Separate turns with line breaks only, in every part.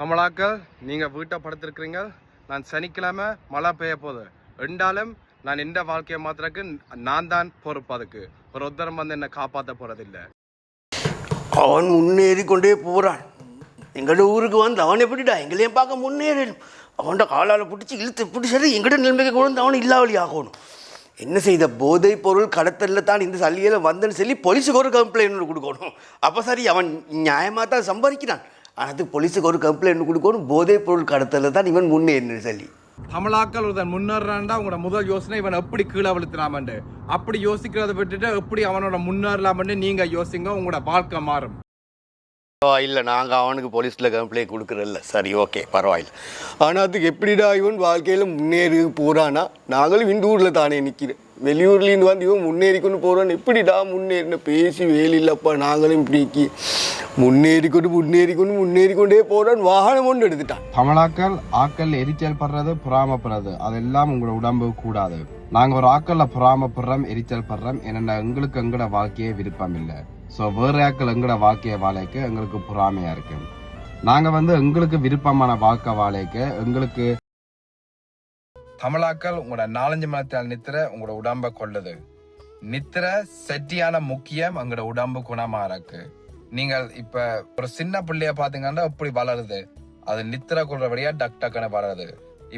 கமலாக்கள் நீங்கள் வீட்டை படுத்திருக்கிறீங்க நான் சனிக்கிழமை மழை பெய்ய போகுது. ரெண்டாலும் நான் இந்த வாழ்க்கையை மாத்திரக்கு நான் தான் பொறுப்பு அதுக்கு. ஒரு ஒருத்தரம் வந்து என்னை காப்பாற்ற போகிறதில்ல
அவன் முன்னேறி கொண்டே போகிறான் எங்களோட ஊருக்கு வந்து அவன் எப்படிடா? எங்களையும் பார்க்க முன்னேறிடும் அவன்கிட்ட காலால் பிடிச்சி இழுத்து பிடிச்சது எங்கட நிலைமைக்கு கொண்டு வந்து அவனை இல்லாவளி ஆகணும். என்ன செய்த? போதைப் பொருள் கடத்தலில் தான் இந்த சல்லியில் வந்தேன்னு சொல்லி போலீஸுக்கு ஒரு கம்ப்ளைண்ட் கொடுக்கணும். அப்போ சரி அவன் நியாயமாக தான் சம்பாதிக்கிறான். ஆனால் போலீஸுக்கு ஒரு கம்ப்ளைண்ட் கொடுக்கணும் போதைப் பொருள் கடத்தலில் தான் இவன் முன்னேறணும் சொல்லி
தமிழாக்கள் ஒருத்தன் முன்னேறான்டா உங்களோட முதல் யோசனை இவன் எப்படி கீழே விழுத்துலாமண்டு அப்படி யோசிக்கிறத விட்டுட்டு எப்படி அவனோட முன்னேறலாமன்னு நீங்க யோசிங்க உங்களோட வாழ்க்கை மாறும்.
இல்லை நாங்கள் அவனுக்கு போலீஸில் கம்ப்ளைண்ட் கொடுக்குறதில்ல. சரி ஓகே பரவாயில்ல. ஆனால் அதுக்கு எப்படிடா இவன் வாழ்க்கையில் முன்னேறி போகிறானா நாங்களும் இந்த ஊரில் தானே நிற்கிறேன் வெளியூர்லேருந்து வந்து இவன் முன்னேறி கொண்டு போகிறான் எப்படிடா முன்னேறின? பேசி வேலையில்லப்பா நாங்களும் இப்படிக்கு முன்னேறி கொண்டு முன்னேறி கொண்டு முன்னேறி கொண்டே வாகனம் ஒன்று எடுத்துட்டான்
தமிழாக்கள் ஆக்கள் எரிச்சல் படுறது பொறாமப்படுறது அதெல்லாம் உங்களோட உடம்பு கூடாது நாங்க ஒரு ஆக்கல்ல பொறாமப்படுறோம் எரிச்சல் படுறோம் என்னென்ன எங்களுக்கு எங்களோட வாழ்க்கையே விருப்பம் இல்லை ஸோ வேற ஆக்கள் எங்களோட வாழ்க்கையை வாழைக்க எங்களுக்கு பொறாமையா இருக்கு நாங்க வந்து எங்களுக்கு விருப்பமான வாழ்க்கை வாழைக்க எங்களுக்கு தமிழாக்கள் உங்களோட நாலஞ்சு மணத்தால் நித்திர உங்களோட உடம்பை கொள்ளுது நித்திர செட்டியான முக்கியம் எங்களோட உடம்பு குணமா இருக்கு நீங்கள் இப்ப ஒரு சின்ன பிள்ளைய பாத்தீங்கன்னா எப்படி வளருது? அது நித்திர கொள்றபடியா டக் டக்குன்னு வளருது.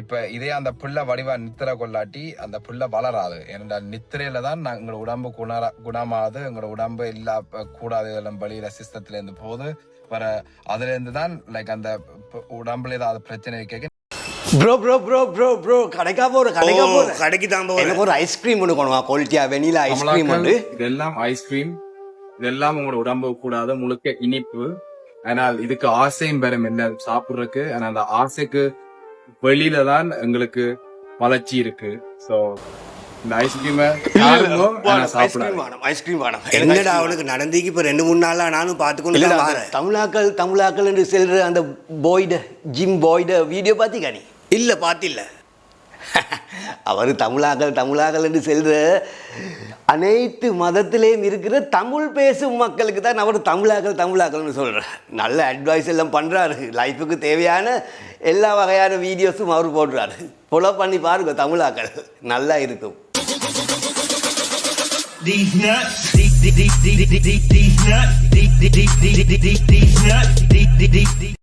இப்ப இதே அந்த பிள்ளை வடிவா நித்திர கொள்ளாட்டி அந்த பிள்ளை வளராது. ஏனென்றால் நித்திரையில தான் நான் எங்களோட உடம்பு குணர குணமாகுது. எங்களோட உடம்பு இல்லா கூடாது இதெல்லாம் வெளியில சிஸ்டத்துல இருந்து போகுது. வர அதுல இருந்து தான் லைக் அந்த உடம்புல ஏதாவது பிரச்சனை கேட்க
bro bro bro bro bro கடைக்கா போகிற கடைக்கா போகிற
கடைக்கு தான் போகிறேன்
எனக்கு ஒரு ஐஸ்கிரீம் ஒன்று கொண்டு வா. குவாலிட்டியாக வெனிலா ஐஸ்கிரீம் வந்து
இதெல்லாம் ஐஸ்கிரீம் இதெல்லாம் உங்களோட உடம்பு கூடாது முழுக்க இனிப்பு. ஆனால் இதுக்கு ஆசையும் பெறும் என்ன சாப்பிடுறதுக்கு. ஆனா அந்த ஆசைக்கு வெளியில தான் எங்களுக்கு வளர்ச்சி இருக்கு.
வேணும்
என்னடா அவனுக்கு நடந்திக்கு இப்போ ரெண்டு மூணு நாளா நானும் வாரேன்.
தமிழாக்கள் தமிழாக்கள் என்று செல்ற அந்த பாய்ட ஜிம் பாய்ட வீடியோ பார்த்திக்கா நீ?
இல்லை பார்த்தில்ல.
அவர் தமிழாக்கள் தமிழாக்கள் என்று செல்ற அனைத்து மதத்திலேயும் இருக்கிற தமிழ் பேசும் மக்களுக்கு தான் அவர் தமிழாக்கள் தமிழாக்கள்னு சொல்கிறார் நல்ல அட்வைஸ் எல்லாம் பண்ணுறாரு லைஃபுக்கு தேவையான எல்லா வகையான வீடியோஸும் அவர் போடுறாரு ஃபாலோ பண்ணி பாருங்க தமிழாக்கள் நல்லா இருக்கும்
These nuts, these, these, these, these, these, nuts, these, these, these, these, these, nuts, these, these, these.